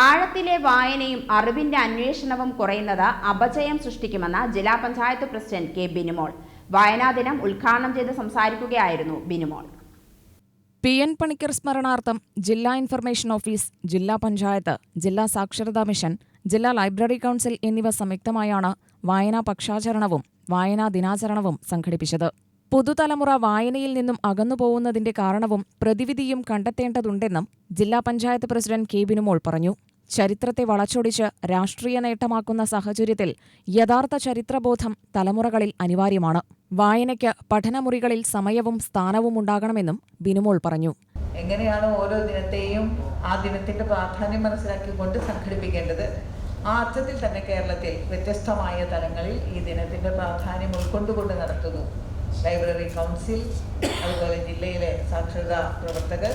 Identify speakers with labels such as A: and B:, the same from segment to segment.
A: ആഴത്തിലെ വായനയും അറിവിന്റെ അന്വേഷണവും കുറയുന്നത് അപജയം സൃഷ്ടിക്കുമെന്ന് ജില്ലാ പഞ്ചായത്ത് പ്രസിഡന്റ് കെ ബിനുമോൾ. വായനാ ദിനം ഉദ്ഘാടനം ചെയ്ത് സംസാരിക്കുകയായിരുന്നു ബിനുമോൾ.
B: പി എൻ പണിക്കർ സ്മരണാർത്ഥം ജില്ലാ ഇൻഫർമേഷൻ ഓഫീസ് ജില്ലാ പഞ്ചായത്ത് ജില്ലാ സാക്ഷരതാ മിഷൻ ജില്ലാ ലൈബ്രറി കൗൺസിൽ എന്നിവ സംയുക്തമായാണ് വായനാ പക്ഷാചരണവും വായനാ ദിനാചരണവും സംഘടിപ്പിച്ചത്. പുതുതലമുറ വായനയിൽ നിന്നും അകന്നുപോകുന്നതിന്റെ കാരണവും പ്രതിവിധിയും കണ്ടെത്തേണ്ടതുണ്ടെന്നും ജില്ലാ പഞ്ചായത്ത് പ്രസിഡന്റ് കെ ബിനുമോൾ പറഞ്ഞു. ചരിത്രത്തെ വളച്ചൊടിച്ച് രാഷ്ട്രീയ നേട്ടമാക്കുന്ന സാഹചര്യത്തിൽ യഥാർത്ഥ ചരിത്രബോധം തലമുറകളിൽ അനിവാര്യമാണ്. വായനയ്ക്ക് പഠനമുറികളിൽ സമയവും സ്ഥാനവും ഉണ്ടാകണമെന്നും ബിനുമോൾ പറഞ്ഞു.
C: എങ്ങനെയാണ് ഓരോ ദിനത്തെയും ആ ദിനത്തിന്റെ പ്രാധാന്യം മനസ്സിലാക്കിക്കൊണ്ട് സംഘടിപ്പിക്കേണ്ടത്? ആ അർത്ഥത്തിൽ തന്നെ കേരളത്തിൽ വ്യത്യസ്തമായ തലങ്ങളിൽ ഈ ദിനത്തിന്റെ പ്രാധാന്യം ഉൾക്കൊണ്ടുകൊണ്ട് നടത്തുന്നു. ലൈബ്രറി കൗൺസിൽ അതുപോലെ ജില്ലയിലെ സാക്ഷരതാ പ്രവർത്തകർ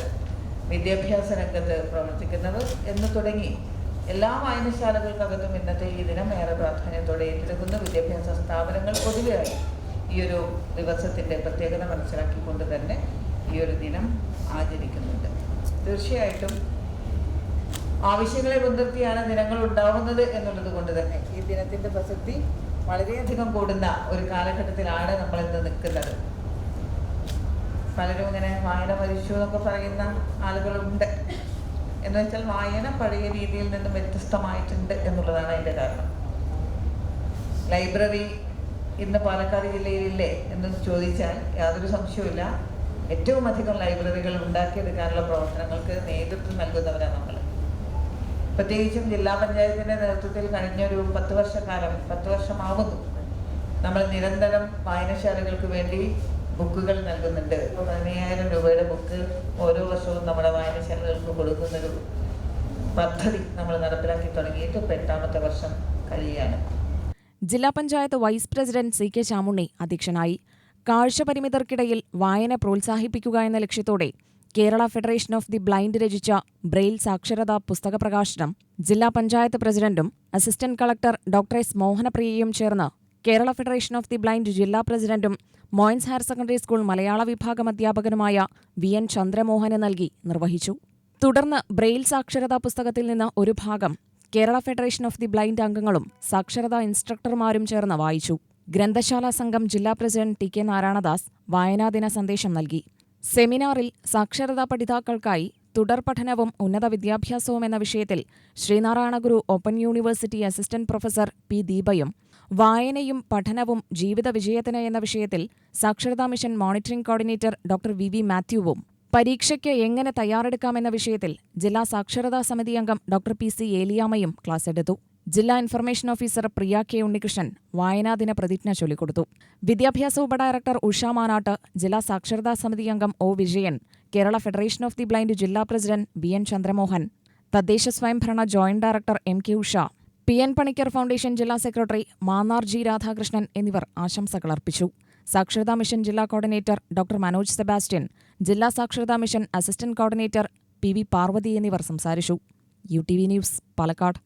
C: വിദ്യാഭ്യാസ രംഗത്ത് പ്രവർത്തിക്കുന്നവർ എന്ന് തുടങ്ങി എല്ലാ വായനശാലകൾക്കകത്തും ഇന്നത്തെ ഈ ദിനം ഏറെ പ്രാധാന്യത്തോടെ ഏറ്റെടുക്കുന്ന. വിദ്യാഭ്യാസ സ്ഥാപനങ്ങൾ പൊതുവെയായി ഈ ഒരു ദിവസത്തിന്റെ പ്രത്യേകത മനസ്സിലാക്കിക്കൊണ്ട് തന്നെ ഈ ഒരു ദിനം ആചരിക്കുന്നുണ്ട്. തീർച്ചയായിട്ടും ആവശ്യങ്ങളെ മുൻനിർത്തിയാണ് ദിനങ്ങൾ ഉണ്ടാവുന്നത് എന്നുള്ളത് കൊണ്ട് തന്നെ. ഈ ദിനത്തിന്റെ പ്രസക്തി വളരെയധികം കൂടുന്ന ഒരു കാലഘട്ടത്തിലാണ് നമ്മൾ ഇന്ന് നിൽക്കുന്നത്. പലരും ഇങ്ങനെ വായന മരിച്ചു എന്നൊക്കെ പറയുന്ന ആളുകളുണ്ട്. എന്ന് വെച്ചാൽ വായന പഴയ രീതിയിൽ നിന്നും വ്യത്യസ്തമായിട്ടുണ്ട് എന്നുള്ളതാണ് അതിന്റെ കാരണം. ലൈബ്രറി ഇന്ന് പാലക്കാട് ജില്ലയിലില്ലേ എന്ന് ചോദിച്ചാൽ യാതൊരു സംശയവുമില്ല. ഏറ്റവും അധികം ലൈബ്രറികൾ ഉണ്ടാക്കിയെടുക്കാനുള്ള പ്രവർത്തനങ്ങൾക്ക് നേതൃത്വം നൽകുന്നവരാണ് നമ്മൾ. പ്രത്യേകിച്ചും ജില്ലാ പഞ്ചായത്തിന്റെ നേതൃത്വത്തിൽ കഴിഞ്ഞ ഒരു പത്ത് വർഷക്കാലം പത്ത് വർഷമാവുന്നു. നമ്മൾ നിരന്തരം വായനശാലകൾക്ക് വേണ്ടി ബുക്കുകൾ നൽകുന്നുണ്ട്. പതിനയ്യായിരം രൂപയുടെ ബുക്ക് ഓരോ വർഷവും നമ്മുടെ വായനശാലകൾക്ക് കൊടുക്കുന്നൊരു പദ്ധതി നമ്മൾ നടപ്പിലാക്കി തുടങ്ങിയിട്ട് ഇപ്പം എട്ടാമത്തെ വർഷം കഴിയുകയാണ്.
B: ജില്ലാ panchayat vice president C K Chamunni അധ്യക്ഷനായി. കാഴ്ചപരിമിതർക്കിടയിൽ വായന പ്രോത്സാഹിപ്പിക്കുക എന്ന ലക്ഷ്യത്തോടെ Kerala federation of the blind രചിച്ച ബ്രെയിൽ സാക്ഷരതാ പുസ്തക പ്രകാശനം ജില്ലാ പഞ്ചായത്ത് പ്രസിഡന്റും അസിസ്റ്റന്റ് കളക്ടർ ഡോക്ടർ എസ്. മോഹനപ്രിയയും ചേർന്ന് Kerala federation of the blind ജില്ലാ പ്രസിഡന്റും മോയിൻസ് ഹയർ സെക്കൻഡറി സ്കൂൾ മലയാള വിഭാഗം അധ്യാപകനുമായ വി. എൻ. ചന്ദ്രമോഹന് നൽകി നിർവഹിച്ചു. തുടർന്ന് ബ്രെയിൽ സാക്ഷരതാ പുസ്തകത്തിൽ നിന്ന് ഒരു ഭാഗം Kerala federation of the blind അംഗങ്ങളും സാക്ഷരതാ ഇൻസ്ട്രക്ടർമാരും ചേർന്ന് വായിച്ചു. ഗ്രന്ഥശാല സംഘം ജില്ലാ പ്രസിഡന്റ് ടി. കെ. നാരായണദാസ് വായനാദിന സന്ദേശം നൽകി. സെമിനാറിൽ സാക്ഷരതാ പഠിതാക്കൾക്കായി തുടർ പഠനവും ഉന്നത വിദ്യാഭ്യാസവും എന്ന വിഷയത്തിൽ Sreenarayanaguru open university assistant professor P ദീപയും വായനയും പഠനവും ജീവിത വിജയത്തിന് എന്ന വിഷയത്തിൽ സാക്ഷരതാ mission monitoring coordinator doctor V V മാത്യുവും പരീക്ഷയ്ക്ക് എങ്ങനെ തയ്യാറെടുക്കാമെന്ന വിഷയത്തിൽ ജില്ലാ സാക്ഷരതാ സമിതി അംഗം ഡോക്ടർ പി സി ഏലിയാമയും ക്ലാസ്സെടുത്തു ജില്ലാ information officer Priya K Unnikrishnan വായനാദിന പ്രതിജ്ഞ ചൊല്ലിക്കൊടുത്തു. വിദ്യാഭ്യാസ ഉപഡയറക്ടർ ഉഷ മാനാട്ട് ജില്ലാ സാക്ഷരതാ സമിതി അംഗം O Vijayan Kerala federation of the blind ജില്ലാ പ്രസിഡന്റ് ബി എൻ ചന്ദ്രമോഹൻ തദ്ദേശ സ്വയംഭരണ joint director M K Usha P N Panicker foundation ജില്ലാ സെക്രട്ടറി മാന്നാർ ജി രാധാകൃഷ്ണൻ എന്നിവർ ആശംസകൾ അർപ്പിച്ചു. സാക്ഷരതാ മിഷൻ ജില്ലാ കോർഡിനേറ്റർ ഡോക്ടർ മനോജ് സെബാസ്റ്റ്യൻ ജില്ലാ സാക്ഷരതാ mission assistant coordinator P V Parvathi എന്നിവർ സംസാരിച്ചു. U T V news Palakkad.